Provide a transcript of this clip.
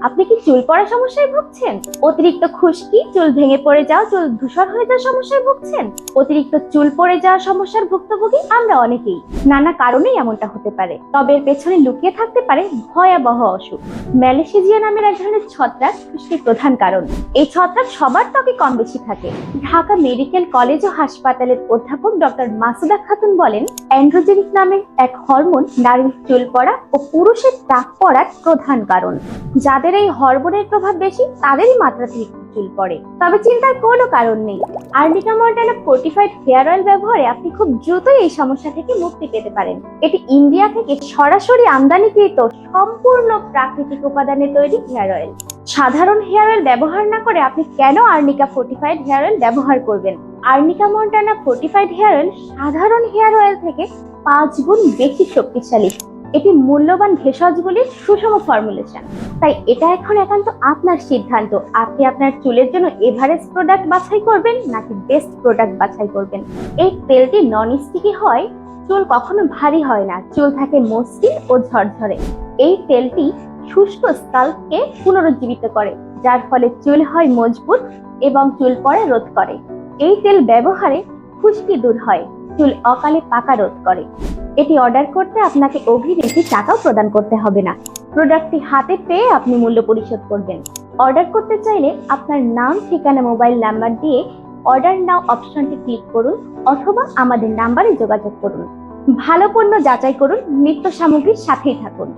আপনি কি চুল পড়া সমস্যায় ভুগছেন? অতিরিক্ত খুশকি, চুল ভেঙে পড়ে যাওয়া, চুল ধূসর হয়ে যাওয়ার সমস্যায় ভুগছেন? অতিরিক্ত চুল পড়ে যাওয়ার সমস্যার ভুক্তভোগী আমরা অনেকেই। নানা কারণেই এমনটা হতে পারে। তবে এর পেছনে লুকিয়ে থাকতে পারে ভয়াবহ অসুখ। ম্যালেসিজিয়া নামের এক ধরনের ছত্রাক খুশকির প্রধান কারণ। এই ছত্রাক সবার ত্বকে কম বেশি থাকে। ঢাকা মেডিকেল কলেজ ও হাসপাতালের অধ্যাপক ডক্টর মাসুদা খাতুন বলেন, অ্যান্ড্রোজেনিক নামের এক হরমোন নারীর চুল পড়া ও পুরুষের টাক পড়ার প্রধান কারণ। যাদের এই হরমোনের প্রভাব বেশি, তাদেরই মাত্রাতিরিক্ত চুল পড়ে। তবে চিন্তার কোনো কারণ নেই। আর্লিকা মর্ডানা ফোর্টিফাইড হেয়ার অয়েল ব্যবহারে আপনি খুব দ্রুতই এই সমস্যা থেকে মুক্তি পেতে পারেন। এটি ইন্ডিয়া থেকে সরাসরি আমদানিকৃত সম্পূর্ণ প্রাকৃতিক উপাদানে তৈরি হেয়ার অয়েল। সাধারণ হেয়ার অয়েল ব্যবহার না করে আপনি কেন আর্নিকা ফোর্টিফাইড হেয়ার অয়েল ব্যবহার করবেন? Arnica Montana fortified hair oil সাধারণ হেয়ার অয়েল থেকে পাঁচ গুণ বেশি শক্তিশালী। এটি মূল্যবান ভেষজগুলির সুষম ফর্মুলেশন তাই এটা এখন একান্ত আপনার সিদ্ধান্ত। আপনি আপনার চুলের জন্য এভারেস্ট প্রোডাক্ট বাছাই করবেন নাকি বেস্ট প্রোডাক্ট বাছাই করবেন? এই তেলটি নন স্টিকি হয়, চুল কখনো ভারী হয় না, চুল থাকে মসৃণ ও ঝরঝরে। এই তেলটি শুষ্ক স্কাল্পকে পুনরুজ্জীবিত করে, যার ফলে চুল হয় মজবুত এবং চুল পড়া রোধ করে। এই তেল ব্যবহারে খুশকি দূর হয়, চুল অকালে পাকা রোধ করে। এটি অর্ডার করতে আপনাকে অভিনেত্রী টাকাও প্রদান করতে হবে না। প্রোডাক্টটি হাতে পেয়ে আপনি মূল্য পরিশোধ করবেন। অর্ডার করতে চাইলে আপনার নাম, ঠিকানা মোবাইল নাম্বার দিয়ে অর্ডার নাও অপশনটি ক্লিক করুন অথবা আমাদের নাম্বারে যোগাযোগ করুন। ভালো পণ্য যাচাই করুন, নিত্য সামগ্রীর সাথেই থাকুন।